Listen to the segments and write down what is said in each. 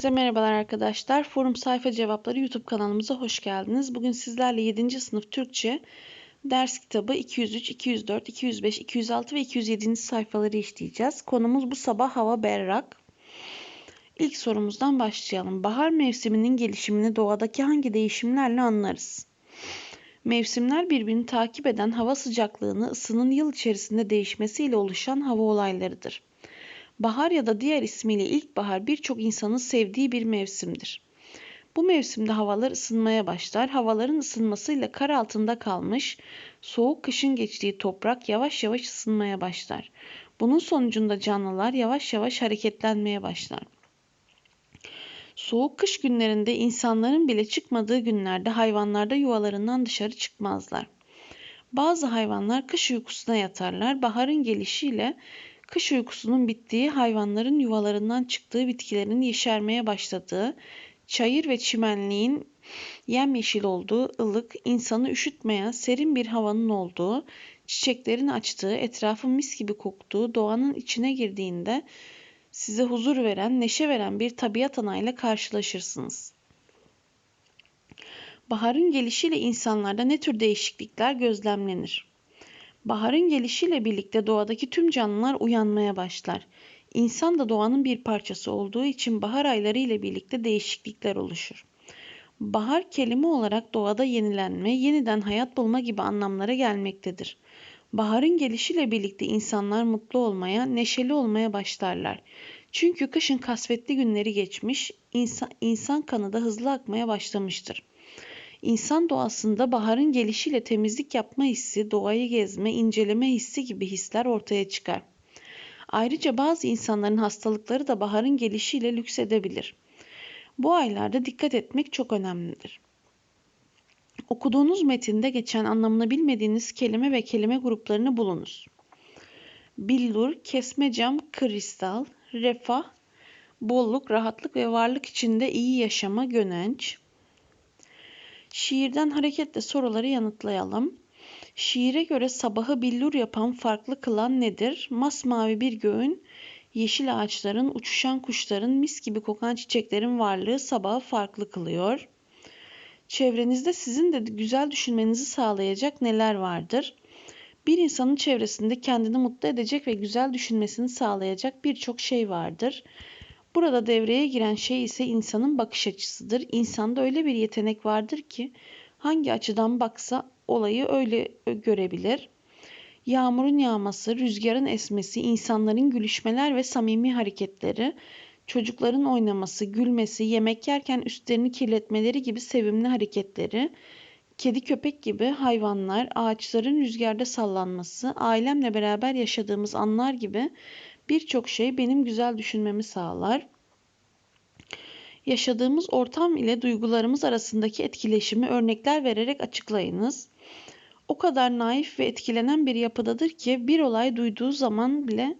Herkese merhabalar arkadaşlar. Forum Sayfa Cevapları YouTube kanalımıza hoş geldiniz. Bugün sizlerle 7. sınıf Türkçe ders kitabı 203, 204, 205, 206 ve 207. sayfaları işleyeceğiz. Konumuz bu sabah hava berrak. İlk sorumuzdan başlayalım. Bahar mevsiminin gelişimini doğadaki hangi değişimlerle anlarız? Mevsimler birbirini takip eden hava sıcaklığını ısının yıl içerisinde değişmesiyle oluşan hava olaylarıdır. Bahar ya da diğer ismiyle ilkbahar birçok insanın sevdiği bir mevsimdir. Bu mevsimde havalar ısınmaya başlar. Havaların ısınmasıyla kar altında kalmış, soğuk kışın geçtiği toprak yavaş yavaş ısınmaya başlar. Bunun sonucunda canlılar yavaş yavaş hareketlenmeye başlar. Soğuk kış günlerinde insanların bile çıkmadığı günlerde hayvanlar da yuvalarından dışarı çıkmazlar. Bazı hayvanlar kış uykusuna yatarlar. Baharın gelişiyle Kış uykusunun bittiği, hayvanların yuvalarından çıktığı, bitkilerin yeşermeye başladığı, çayır ve çimenliğin yemyeşil olduğu, ılık, insanı üşütmeyen serin bir havanın olduğu, çiçeklerin açtığı, etrafın mis gibi koktuğu, doğanın içine girdiğinde size huzur veren, neşe veren bir tabiat anayla karşılaşırsınız. Baharın gelişiyle insanlarda ne tür değişiklikler gözlemlenir? Baharın gelişiyle birlikte doğadaki tüm canlılar uyanmaya başlar. İnsan da doğanın bir parçası olduğu için bahar ayları ile birlikte değişiklikler oluşur. Bahar kelime olarak doğada yenilenme, yeniden hayat bulma gibi anlamlara gelmektedir. Baharın gelişiyle birlikte insanlar mutlu olmaya, neşeli olmaya başlarlar. Çünkü kışın kasvetli günleri geçmiş, insan, insan kanı da hızlı akmaya başlamıştır. İnsan doğasında baharın gelişiyle temizlik yapma hissi, doğayı gezme, inceleme hissi gibi hisler ortaya çıkar. Ayrıca bazı insanların hastalıkları da baharın gelişiyle lüksedebilir. Bu aylarda dikkat etmek çok önemlidir. Okuduğunuz metinde geçen anlamını bilmediğiniz kelime ve kelime gruplarını bulunuz. Billur, kesme cam, kristal, refah, bolluk, rahatlık ve varlık içinde iyi yaşama, gönenç, Şiirden hareketle soruları yanıtlayalım. Şiire göre sabahı billur yapan farklı kılan nedir? Masmavi bir göğün, yeşil ağaçların, uçuşan kuşların, mis gibi kokan çiçeklerin varlığı sabahı farklı kılıyor. Çevrenizde sizin de güzel düşünmenizi sağlayacak neler vardır? Bir insanın çevresinde kendini mutlu edecek ve güzel düşünmesini sağlayacak birçok şey vardır. Burada devreye giren şey ise insanın bakış açısıdır. İnsanda öyle bir yetenek vardır ki hangi açıdan baksa olayı öyle görebilir. Yağmurun yağması, rüzgarın esmesi, insanların gülüşmeler ve samimi hareketleri, çocukların oynaması, gülmesi, yemek yerken üstlerini kirletmeleri gibi sevimli hareketleri, kedi köpek gibi hayvanlar, ağaçların rüzgarda sallanması, ailemle beraber yaşadığımız anlar gibi birçok şey benim güzel düşünmemi sağlar. Yaşadığımız ortam ile duygularımız arasındaki etkileşimi örnekler vererek açıklayınız. O kadar naif ve etkilenen bir yapıdadır ki bir olay duyduğu zaman bile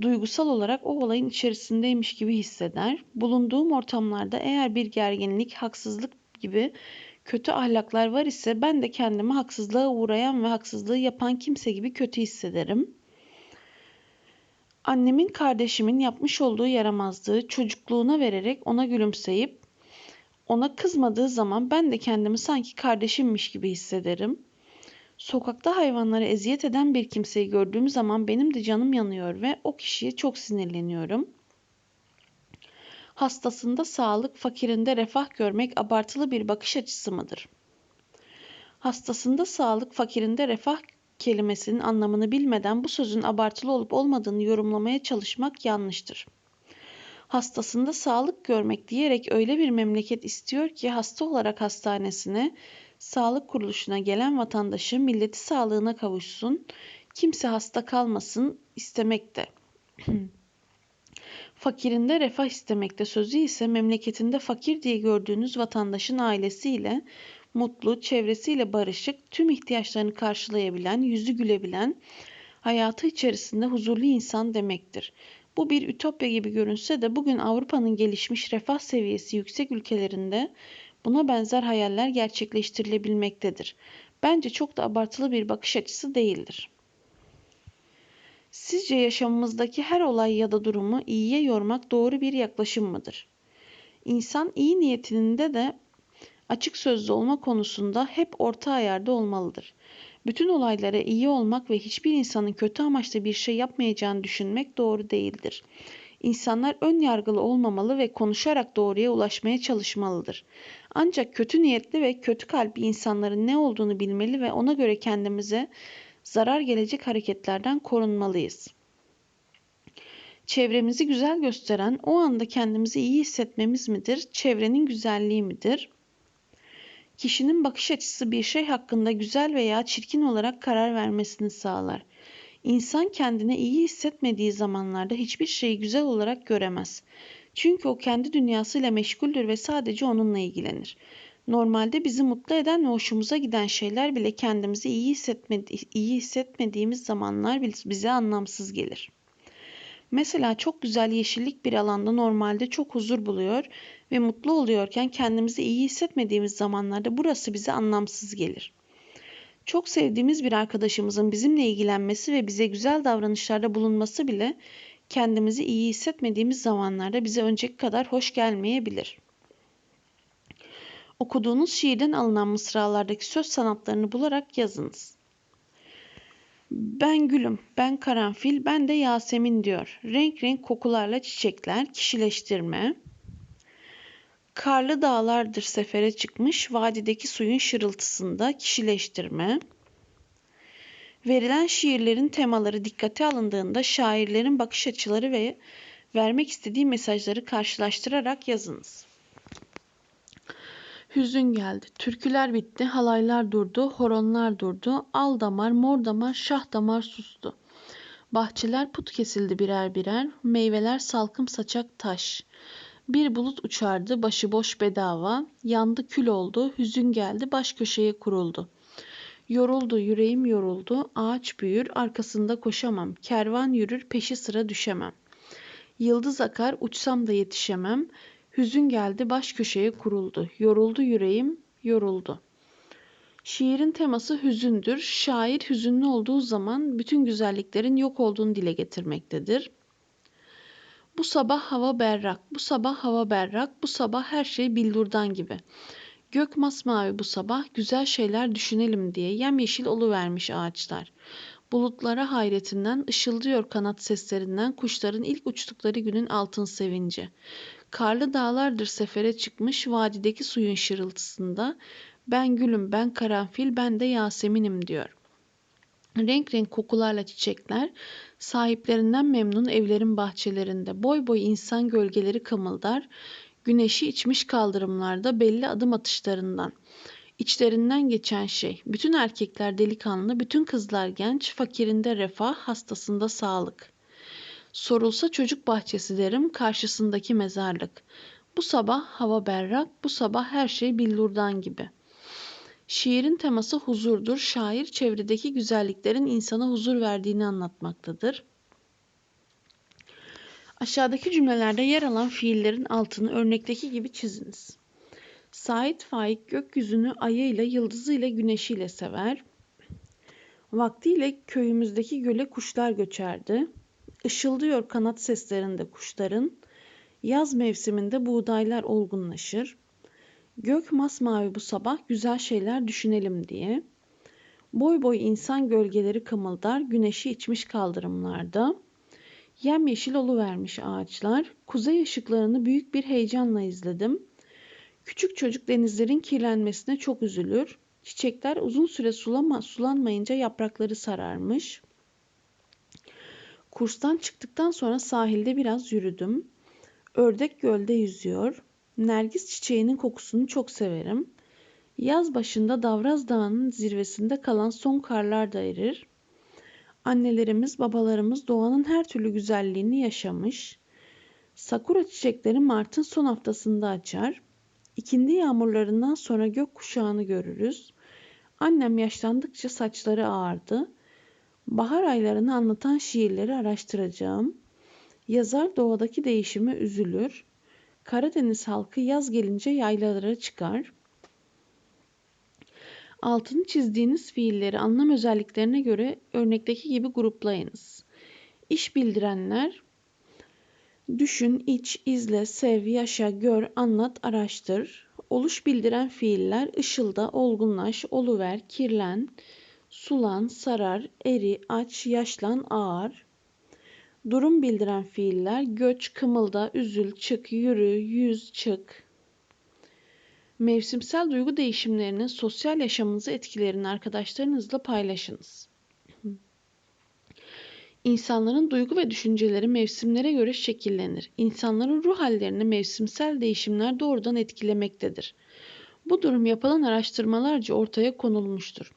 duygusal olarak o olayın içerisindeymiş gibi hisseder. Bulunduğum ortamlarda eğer bir gerginlik, haksızlık gibi kötü ahlaklar var ise ben de kendimi haksızlığa uğrayan ve haksızlığı yapan kimse gibi kötü hissederim. Annemin kardeşimin yapmış olduğu yaramazlığı çocukluğuna vererek ona gülümseyip ona kızmadığı zaman ben de kendimi sanki kardeşimmiş gibi hissederim. Sokakta hayvanlara eziyet eden bir kimseyi gördüğüm zaman benim de canım yanıyor ve o kişiye çok sinirleniyorum. Hastasında sağlık, fakirinde refah görmek abartılı bir bakış açısı mıdır? Hastasında sağlık, fakirinde refah kelimesinin anlamını bilmeden bu sözün abartılı olup olmadığını yorumlamaya çalışmak yanlıştır. Hastasında sağlık görmek diyerek öyle bir memleket istiyor ki hasta olarak hastanesine, sağlık kuruluşuna gelen vatandaşı milleti sağlığına kavuşsun, kimse hasta kalmasın istemekte. Fakirinde refah istemekte sözü ise memleketinde fakir diye gördüğünüz vatandaşın ailesiyle mutlu, çevresiyle barışık, tüm ihtiyaçlarını karşılayabilen, yüzü gülebilen, hayatı içerisinde huzurlu insan demektir. Bu bir ütopya gibi görünse de bugün Avrupa'nın gelişmiş refah seviyesi yüksek ülkelerinde buna benzer hayaller gerçekleştirilebilmektedir. Bence çok da abartılı bir bakış açısı değildir. Sizce yaşamımızdaki her olay ya da durumu iyiye yormak doğru bir yaklaşım mıdır? İnsan iyi niyetinde de açık sözlü olma konusunda hep orta ayarda olmalıdır. Bütün olaylara iyi olmak ve hiçbir insanın kötü amaçlı bir şey yapmayacağını düşünmek doğru değildir. İnsanlar ön yargılı olmamalı ve konuşarak doğruya ulaşmaya çalışmalıdır. Ancak kötü niyetli ve kötü kalpli insanların ne olduğunu bilmeli ve ona göre kendimize zarar gelecek hareketlerden korunmalıyız. Çevremizi güzel gösteren o anda kendimizi iyi hissetmemiz midir, çevrenin güzelliği midir? Kişinin bakış açısı bir şey hakkında güzel veya çirkin olarak karar vermesini sağlar. İnsan kendine iyi hissetmediği zamanlarda hiçbir şeyi güzel olarak göremez. Çünkü o kendi dünyasıyla meşguldür ve sadece onunla ilgilenir. Normalde bizi mutlu eden ve hoşumuza giden şeyler bile kendimizi iyi, hissetmedi iyi hissetmediğimiz zamanlar bize anlamsız gelir. Mesela çok güzel yeşillik bir alanda normalde çok huzur buluyor ve mutlu oluyorken kendimizi iyi hissetmediğimiz zamanlarda burası bize anlamsız gelir. Çok sevdiğimiz bir arkadaşımızın bizimle ilgilenmesi ve bize güzel davranışlarda bulunması bile kendimizi iyi hissetmediğimiz zamanlarda bize önceki kadar hoş gelmeyebilir. Okuduğunuz şiirden alınan mısralardaki söz sanatlarını bularak yazınız. Ben gülüm, ben karanfil, ben de Yasemin diyor. Renk renk kokularla çiçekler, kişileştirme. Karlı dağlardır sefere çıkmış, vadideki suyun şırıltısında kişileştirme. Verilen şiirlerin temaları dikkate alındığında şairlerin bakış açıları ve vermek istediği mesajları karşılaştırarak yazınız. Hüzün geldi. Türküler bitti, halaylar durdu, horonlar durdu. Al damar, mor damar, şah damar sustu. Bahçeler put kesildi birer birer, meyveler salkım saçak taş. Bir bulut uçardı, başıboş bedava, yandı kül oldu, hüzün geldi, baş köşeye kuruldu. Yoruldu, yüreğim yoruldu, ağaç büyür, arkasında koşamam, kervan yürür, peşi sıra düşemem. Yıldız akar, uçsam da yetişemem, Hüzün geldi baş köşeye kuruldu. Yoruldu yüreğim, yoruldu. Şiirin teması hüzündür. Şair hüzünlü olduğu zaman bütün güzelliklerin yok olduğunu dile getirmektedir. Bu sabah hava berrak, bu sabah hava berrak, bu sabah her şey billurdan gibi. Gök masmavi bu sabah, güzel şeyler düşünelim diye yemyeşil vermiş ağaçlar. Bulutlara hayretinden, ışıldıyor kanat seslerinden kuşların ilk uçtukları günün altın sevinci. Karlı dağlardır sefere çıkmış vadideki suyun şırıltısında. Ben gülüm, ben karanfil, ben de Yasemin'im diyor. Renk renk kokularla çiçekler, sahiplerinden memnun evlerin bahçelerinde boy boy insan gölgeleri kımıldar, güneşi içmiş kaldırımlarda belli adım atışlarından. İçlerinden geçen şey, bütün erkekler delikanlı, bütün kızlar genç, fakirinde refah, hastasında sağlık. Sorulsa çocuk bahçesi derim, karşısındaki mezarlık. Bu sabah hava berrak, bu sabah her şey billurdan gibi. Şiirin teması huzurdur. Şair çevredeki güzelliklerin insana huzur verdiğini anlatmaktadır. Aşağıdaki cümlelerde yer alan fiillerin altını örnekteki gibi çiziniz. Sait Faik gökyüzünü ayıyla, yıldızıyla, güneşiyle sever. Vaktiyle köyümüzdeki göle kuşlar göçerdi. Işıldıyor kanat seslerinde kuşların. Yaz mevsiminde buğdaylar olgunlaşır. Gök masmavi bu sabah güzel şeyler düşünelim diye. Boy boy insan gölgeleri kımıldar güneşi içmiş kaldırımlarda. Yemyeşil vermiş ağaçlar. Kuzey ışıklarını büyük bir heyecanla izledim. Küçük çocuk denizlerin kirlenmesine çok üzülür. Çiçekler uzun süre sulama, sulanmayınca yaprakları sararmış. Kurstan çıktıktan sonra sahilde biraz yürüdüm. Ördek gölde yüzüyor. Nergis çiçeğinin kokusunu çok severim. Yaz başında Davraz Dağı'nın zirvesinde kalan son karlar da erir. Annelerimiz, babalarımız doğanın her türlü güzelliğini yaşamış. Sakura çiçekleri Mart'ın son haftasında açar. İkindi yağmurlarından sonra gök kuşağını görürüz. Annem yaşlandıkça saçları ağardı. Bahar aylarını anlatan şiirleri araştıracağım. Yazar doğadaki değişime üzülür. Karadeniz halkı yaz gelince yaylalara çıkar. Altını çizdiğiniz fiilleri anlam özelliklerine göre örnekteki gibi gruplayınız. İş bildirenler Düşün, iç, izle, sev, yaşa, gör, anlat, araştır. Oluş bildiren fiiller ışılda, olgunlaş, oluver, kirlen, sulan, sarar, eri, aç, yaşlan, ağar. Durum bildiren fiiller göç, kımılda, üzül, çık, yürü, yüz, çık. Mevsimsel duygu değişimlerinin sosyal yaşamınızı etkilerini arkadaşlarınızla paylaşınız. İnsanların duygu ve düşünceleri mevsimlere göre şekillenir. İnsanların ruh hallerini mevsimsel değişimler doğrudan etkilemektedir. Bu durum yapılan araştırmalarca ortaya konulmuştur.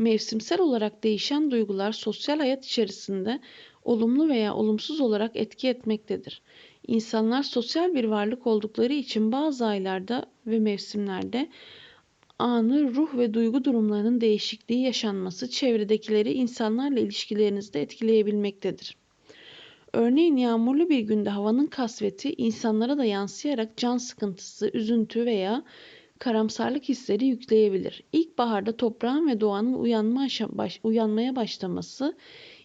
Mevsimsel olarak değişen duygular sosyal hayat içerisinde olumlu veya olumsuz olarak etki etmektedir. İnsanlar sosyal bir varlık oldukları için bazı aylarda ve mevsimlerde anı ruh ve duygu durumlarının değişikliği yaşanması çevredekileri insanlarla ilişkilerinizde etkileyebilmektedir. Örneğin yağmurlu bir günde havanın kasveti insanlara da yansıyarak can sıkıntısı, üzüntü veya karamsarlık hisleri yükleyebilir. İlkbaharda toprağın ve doğanın uyanma baş, uyanmaya başlaması,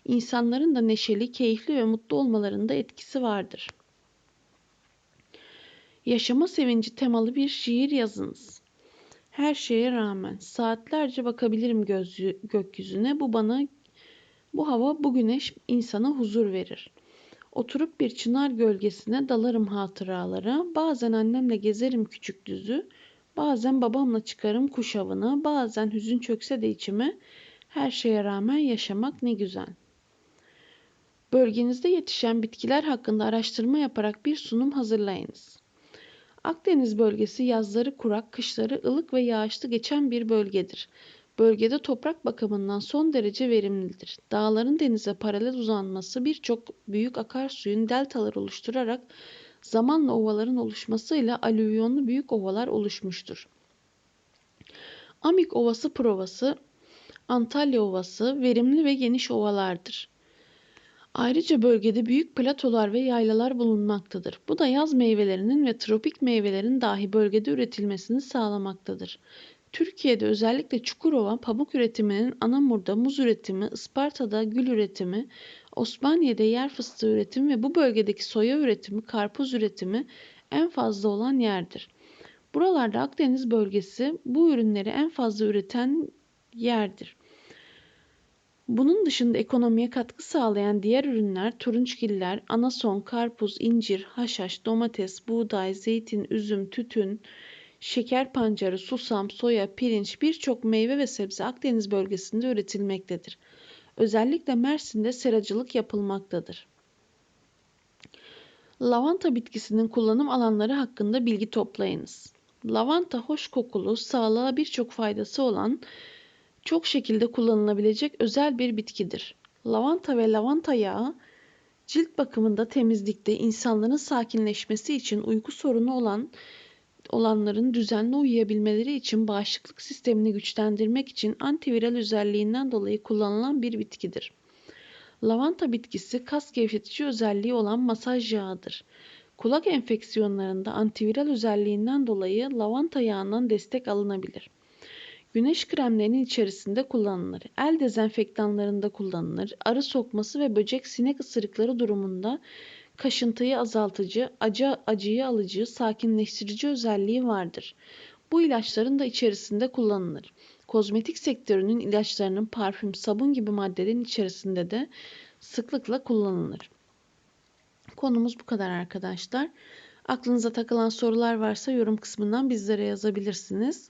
insanların da neşeli, keyifli ve mutlu olmalarında etkisi vardır. Yaşama sevinci temalı bir şiir yazınız. Her şeye rağmen saatlerce bakabilirim gözü, gökyüzüne. Bu bana bu hava, bu güneş insana huzur verir. Oturup bir çınar gölgesine dalarım hatıralara. Bazen annemle gezerim küçük düzü. Bazen babamla çıkarım kuş avına. Bazen hüzün çökse de içime. Her şeye rağmen yaşamak ne güzel. Bölgenizde yetişen bitkiler hakkında araştırma yaparak bir sunum hazırlayınız. Akdeniz bölgesi yazları kurak, kışları ılık ve yağışlı geçen bir bölgedir. Bölgede toprak bakımından son derece verimlidir. Dağların denize paralel uzanması birçok büyük akarsuyun deltalar oluşturarak zamanla ovaların oluşmasıyla alüvyonlu büyük ovalar oluşmuştur. Amik Ovası Provası, Antalya Ovası verimli ve geniş ovalardır. Ayrıca bölgede büyük platolar ve yaylalar bulunmaktadır. Bu da yaz meyvelerinin ve tropik meyvelerin dahi bölgede üretilmesini sağlamaktadır. Türkiye'de özellikle Çukurova pamuk üretiminin, Anamur'da muz üretimi, Isparta'da gül üretimi, Osmaniye'de yer fıstığı üretimi ve bu bölgedeki soya üretimi, karpuz üretimi en fazla olan yerdir. Buralarda Akdeniz bölgesi bu ürünleri en fazla üreten yerdir. Bunun dışında ekonomiye katkı sağlayan diğer ürünler turunçgiller, anason, karpuz, incir, haşhaş, domates, buğday, zeytin, üzüm, tütün, şeker pancarı, susam, soya, pirinç birçok meyve ve sebze Akdeniz bölgesinde üretilmektedir. Özellikle Mersin'de seracılık yapılmaktadır. Lavanta bitkisinin kullanım alanları hakkında bilgi toplayınız. Lavanta hoş kokulu, sağlığa birçok faydası olan çok şekilde kullanılabilecek özel bir bitkidir. Lavanta ve lavanta yağı cilt bakımında temizlikte insanların sakinleşmesi için uyku sorunu olan olanların düzenli uyuyabilmeleri için bağışıklık sistemini güçlendirmek için antiviral özelliğinden dolayı kullanılan bir bitkidir. Lavanta bitkisi kas gevşetici özelliği olan masaj yağıdır. Kulak enfeksiyonlarında antiviral özelliğinden dolayı lavanta yağından destek alınabilir. Güneş kremlerinin içerisinde kullanılır. El dezenfektanlarında kullanılır. Arı sokması ve böcek sinek ısırıkları durumunda kaşıntıyı azaltıcı, acı acıyı alıcı, sakinleştirici özelliği vardır. Bu ilaçların da içerisinde kullanılır. Kozmetik sektörünün ilaçlarının parfüm, sabun gibi maddelerin içerisinde de sıklıkla kullanılır. Konumuz bu kadar arkadaşlar. Aklınıza takılan sorular varsa yorum kısmından bizlere yazabilirsiniz.